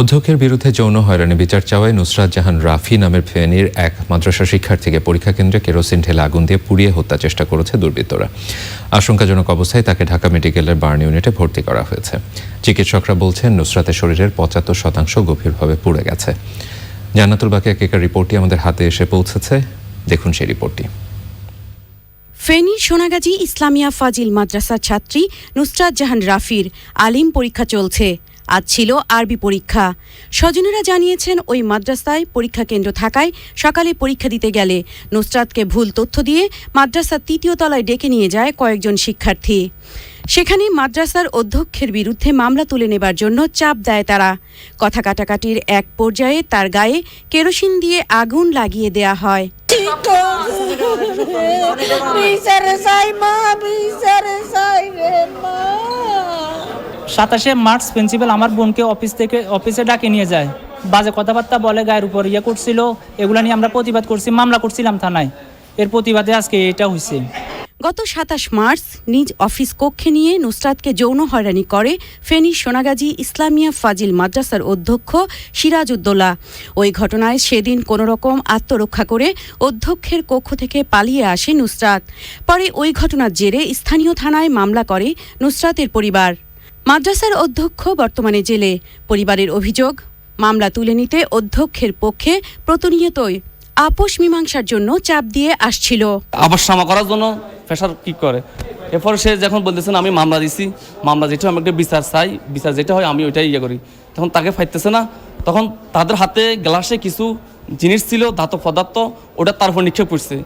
অধ্যক্ষের বিরুদ্ধে যৌন হয়রানি বিচার চাওয়ায় নুসরাত জাহান রাফি নামের ফেনীর এক মাদ্রাসা শিক্ষার্থীকে পরীক্ষা কেন্দ্রে কেরোসিন ঢেলে আগুন দিয়ে পুড়িয়ে হত্যা চেষ্টা করেছে দুর্বৃত্তরা। আশঙ্কাজনক অবস্থায় তাকে ঢাকা মেডিকেলের বার্ন ইউনিটে ভর্তি করা হয়েছে। চিকিৎসকরা বলছেন, নুসরাতের শরীরের পঁচাত্তর শতাংশ গভীরভাবে পুড়ে গেছে। জান্নাতুল বাকিয়া কেকার রিপোর্টটি আমাদের হাতে এসে পৌঁছেছে। দেখুন সেই রিপোর্টটি। ফেনী সোনাগাজী ইসলামিয়া ফাজিল মাদ্রাসার ছাত্রী নুসরাত জাহান রাফির আলিম পরীক্ষা চলছে। আজ ছিল আরবি পরীক্ষা স্বজনেরা জানিয়েছেন ওই মাদ্রাসায় পরীক্ষা কেন্দ্র থাকায় সকালে পরীক্ষা দিতে গেলে নুসরাতকে ভুল তথ্য দিয়ে মাদ্রাসার তৃতীয় তলায় ডেকে নিয়ে যায় কয়েকজন শিক্ষার্থী সেখানে মাদ্রাসার অধ্যক্ষের বিরুদ্ধে মামলা তুলে নেবার জন্য চাপ দেয় তারা কথা কাটাকাটির এক পর্যায়ে তার গায়ে কেরোসিন দিয়ে আগুন লাগিয়ে দেয়া হয় সাতাশে মার্চ প্রিন্সিপাল আমার বোনকে অফিস থেকে অফিসে ডাকে নিয়ে যায়। বাজে কথাবার্তা বলে, গায়ের উপর ইয়ে করছিল, এগুলো নিয়ে আমরা প্রতিবাদ করছি, মামলা করছিলাম থানায়। এর প্রতিবাদে আজকে এটা হয়েছে গত সাতাশ মার্চ নিজ অফিস কক্ষে নিয়ে নুসরাতকে যৌন হয়রানি করে ফেনী সোনাগাজী ইসলামিয়া ফাজিল মাদ্রাসার অধ্যক্ষ সিরাজউদ্দৌলা। ওই ঘটনায় সেদিন কোনোরকম আত্মরক্ষা করে অধ্যক্ষের কক্ষ থেকে পালিয়ে আসে নুসরাত। পরে ওই ঘটনার জেরে স্থানীয় থানায় মামলা করে নুসরাতের পরিবার। মাদ্রাসার অধ্যক্ষ বর্তমানে জেলে। পরিবারের অভিযোগ, মামলা তুলে নিতে অধ্যক্ষের পক্ষে প্রতিনিয়তই আপোষ মীমাংসার জন্য চাপ দিয়ে আসছিল। আবার সামা করার জন্য প্রেশার কি করে? এরপর সে যখন বলতেছেন আমি মামলা দিছি, মামলা যেটা আমি একটা বিচার চাই, বিচার যেটা হয়, আমি ওইটাই ইয়ে করি। তখন তাকে ফাইতেছে না। তখন তাদের হাতে গ্লাসে কিছু জিনিস ছিল, ধাতব পদার্থ, ওটা তার উপর নিক্ষেপ করছে।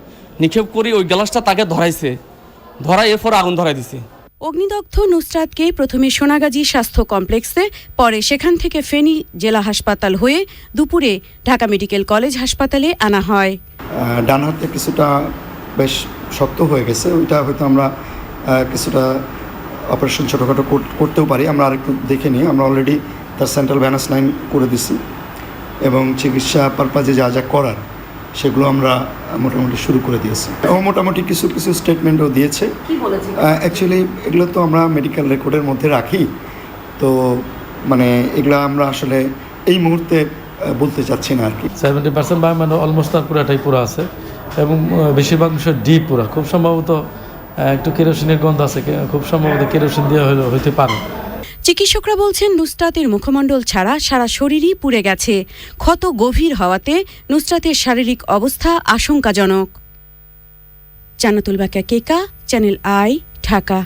নিক্ষেপ করি ওই গ্লাসটা তাকে ধরাইছে। ধরাই এরপর আগুন ধরাই দিছে। অগ্নিদগ্ধ নুসরাতকে প্রথমে সোনাগাজী স্বাস্থ্য কমপ্লেক্সে, পরে সেখান থেকে ফেনী জেলা হাসপাতাল হয়ে দুপুরে ঢাকা মেডিকেল কলেজ হাসপাতালে আনা হয়। ডান হাতে কিছুটা বেশ শক্ত হয়ে গেছে। ওইটা হয়তো আমরা কিছুটা অপারেশন ছোটোখাটো করতেও পারি। আমরা আরেকটু দেখে নিই। আমরা অলরেডি তার সেন্ট্রাল ভ্যানাস লাইন করে দিছি এবং চিকিৎসা পারপাজে যা যা করার। সেগুলো আমরা মোটামুটি শুরু করে দিয়েছি। ও মোটামুটি কিছু কিছু স্টেটমেন্টও দিয়েছে। অ্যাকচুয়ালি এগুলো তো আমরা মেডিকেল রেকর্ডের মধ্যে রাখি। তো মানে এগুলো আমরা আসলে এই মুহূর্তে বলতে চাচ্ছি না আর কি। সেভেন্টি পার্সেন্ট বা মানে অলমোস্ট তার পুরাটাই পুরো আছে। এবং বেশিরভাগ বিষয় ডিপ পুরা। খুব সম্ভবত একটু কেরোসিনের গন্ধ আছে। কে- খুব সম্ভবত কেরোসিন দিয়ে হলে হইতে পারে। চিকিৎসকরা বলছেন, নুসরাতের মুখমণ্ডল ছাড়া সারা শরীরই পুড়ে গেছে। ক্ষত গভীর হওয়াতে নুসরাতের শারীরিক অবস্থা আশঙ্কাজনক। জান্নাতুল বাকা কেকা চ্যানেল আই, ঢাকা।